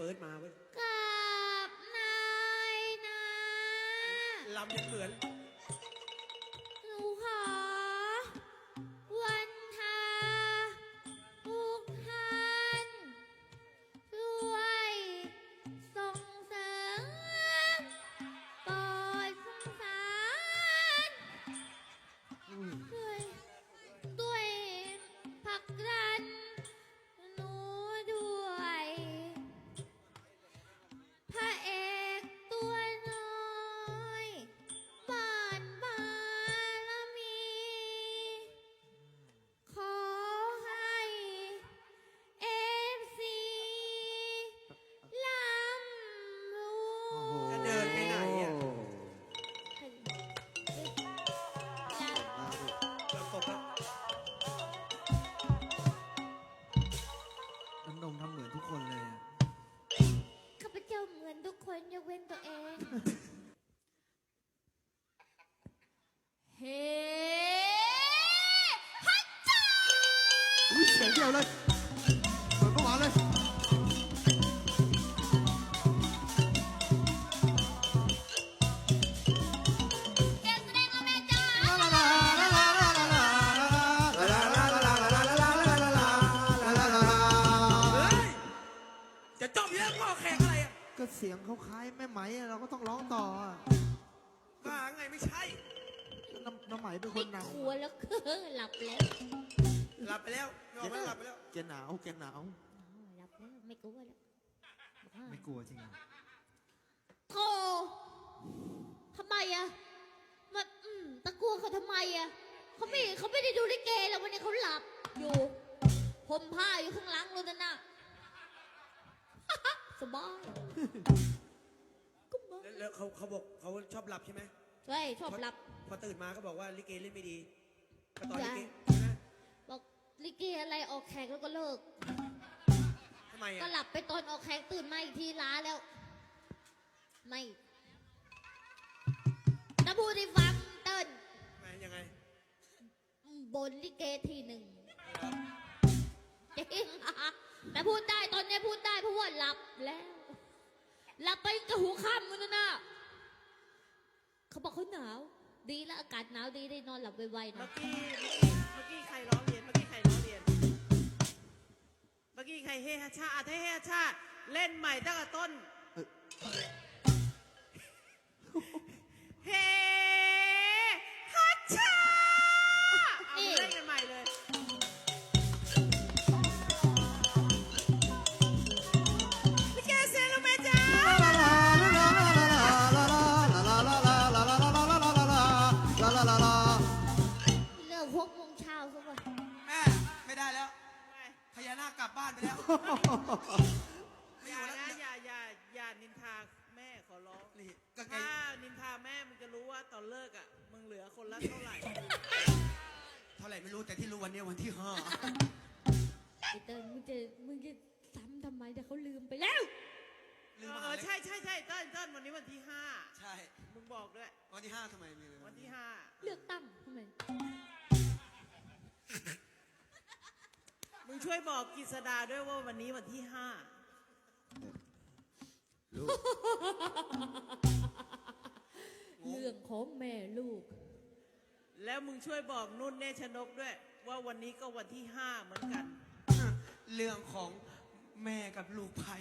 ฟิร์สมาเว้ยกับนายนะลำยังเหมือนาลาลาลาลาลาลาลาเฮ้ยจะจบอยู่แล้วก็แข่งอะไรอะก็เสียงเขาคล้ายแม่ไหมอะเราก็ต้องร้องต่ออะบ้าไงไม่ใช่น้ำน้ำไหมเป็นคไม่นนกลัวแล้วเคือหลับแล้ว หลับไปแล้วนอนไม่หลับไปแล้วำแกหนาวแกหนาว อ๋อหลับแล้วไม่กลัวแล้วบอกว่าไม่กลัวจริงเหรอโธ่ทำไมอะมันอืมตะกลัวเขาทำไมอะเขาไม่เขาไม่ได้ดูลิเกแล้ววันนี้เขาหลับอยู่ห่มผ้าอยู่ข้างหลังรถนั่นน่ะ สบายก็มาแล้วแล้วเขาเขาบอกเขาชอบหลับใช่ไหมใช่ชอบหลับ พอตื่นมาก็บอกว่าลิเกเล่นไม่ดีก็ตอนลิเก ลิเกอะไรออกแขกแล้วก็เลิก ทำไมก็อะหลับไปตอนออกแขกตื่นมาอีกทีล้าแล้ว ไม่นะพูดให้ฟังเติ้ลทำไมยังไง บนลิเกทีหนึ่งจริงแต่พูดได้ตอนนี้พูดได้เพราะว่าหลับแล้วหลับไปกับหูค่ำมันนะเขาบอกเขาหนาว ดีแล้วอากาศหนาวดีได้นอนหลับไวๆเมื่นะ อกี้ เมื่อกี้ใครร้องเรียน เมื่อกี้ใครเฮฮาชาอาเทเฮฮาชาเล่นใหม่ตั้งแต่ต้น เทาแม่ขอร้องนี่ก็ไงถ้านินทาแม่มึงจะรู้ว่าตอนเลิกอะมึงเหลือคนละเท่าไหร่ เท่าไหร่ไม่รู้แต่ที่รู้วันนี้วันที่ห้าไอเติ้ลมึงจะมึงจะซ้ำทำไมเดี๋ยวเขาลืมไปแล้วลืมเอมาอหาใช่ใช่ใช่เต้นเต้นวันนี้วันที่ห้าใช่ มึงบอกด้วย วันที่ห้าทำไมมีเลยวันที่ห้าเลือกตั้งทำไมมึงช่วยบอกกิษดาด้วยว่าวันนี้วันที่ห้า แล้วมึงช่วยบอกนุ่นเนชนกด้วย ว่าวันนี้ก็วันที่ห้าเหมือนกัน เรื่องของแม่กับลูกไผ่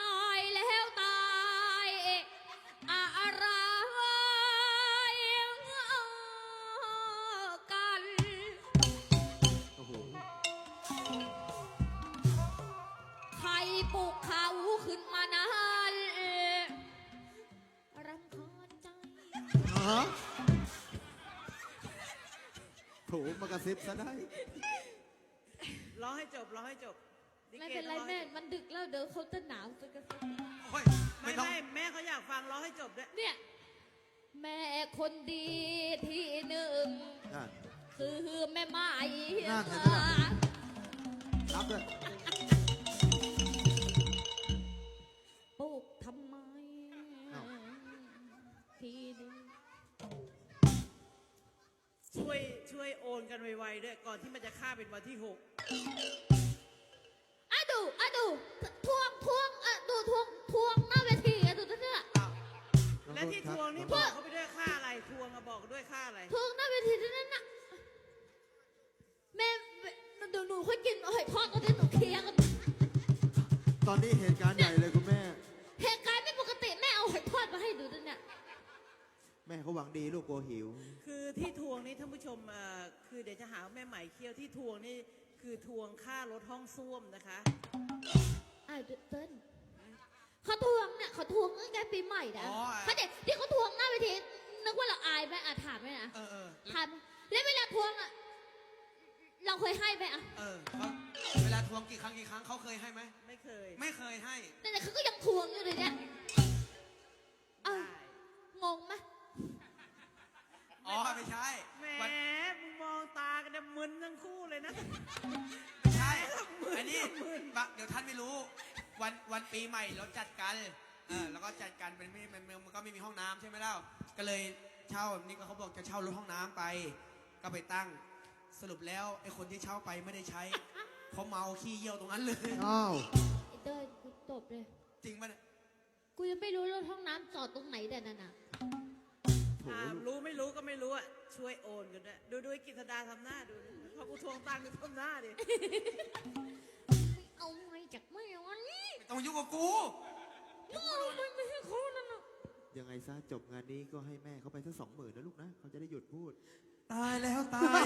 ตายแล้วตายอะไรกันใครปลูกเขาขึ้นมานานรำคาญใจโถมากระซิบซะได้ ร้องให้จบร้องให้จบลิไม่กเป็นไรองให้แม่จบมันดึกแล้วเดี๋ยวเขาจะหนาวจะกระซิบโอ้ยไม่ไม่ต้อง ไม่แม่เขาอยากฟังร้องให้จบด้วยเนี่ย แม่คนดีที่หนึ่งคือแม่ไม้นั่นเห็นไหมรับเลย กันไวๆด้วยก่อนที่มันจะฆ่าเป็นวันที่หกอะดูดูอะดูทวงทวงอะดูทวงทวงหน้าเวทีอะดูนั่นน่ะและที่ทวงนี่บอกเขาไปด้วยค่าอะไรทวงอะบอกด้วยค่าอะไรทวงหน้าเวทีนั่นน่ะแม่แม่เดี๋ยวหนูค่อยกินหอยทอดตอนที่หนูเคลียร์กันตอนนี้เหตุการณ์ใหญ่เลยคุณแม่ เหตุการณ์ไม่ปกติแม่เอาหอยทอดมาให้ดูนั่นน่ะ แม่เขาหวังดีลูกกลัวหิว คือที่ทวงนี่ท่านผู้ชมเอ่อคือเดี๋ยวจะหาว่าแม่ใหม่เคี้ยวที่ทวงนี่คือทวงค่ารถห้องส้วมนะคะ อะเติ้ลเขาทวงเนี่ยเขาทวงตั้งแต่ปีใหม่นะอ๋อ เขาเด็กที่เขาทวงหน้าเวทีนึกว่าเราอายไหมอะถามไหมนะเออเออถามแล้วเวลาทวงอะเราเคยให้ไหมอะเออเขาเวลาทวงกี่ครั้งกี่ครั้งเขาเคยให้ไหมไม่เคย ไม่เคยให้ แต่เขาก็ยังทวงอยู่เลยเนี่ยเอ้า ได้ งงไหม อ๋อไม่ใช่แหมวันมึงมองตากันเนี่ยมึนทั้งคู่เลยนะ ไม่ใช่ อันนี้บะเดี๋ยวท่านไม่รู้ วันวันปีใหม่เราจัดกันเออแล้วก็จัดกันเป็นไม่มันมันมันก็ไม่มีห้องน้ำใช่ไหมเล่า ก็เลยเช่านี่ก็เขาบอกจะเช่ารถห้องน้ำไป ก็ไปตั้งสรุปแล้วไอ้คนที่เช่าไปไม่ได้ใช้เขาเมาขี้เยี่ยวตรงนั้นเลย อ้าวไอ้เดินกูตบเลย จริงปะเนี่ย กูยังไม่รู้รถห้องน้ำจอดตรงไหนแต่นั่นน่ะโถอ่ารู้ไม่รู้ก็ไม่รู้อะช่วยโอนกันด้วยดูดูไอ้กิษดาทำหน้าดูพอกูทวงตังค์ดูทำหน้าดิเอาไงจากไม่วันนี้ไม่ต้องยุ่งกับกูมึงเอาไม่ไม่ให้เขานั่นน่ะยังไงซะจบงานนี้ก็ให้แม่เขาไปสักสองหมื่นนะลูกนะเขาจะได้หยุดพูด ตายแล้วตาย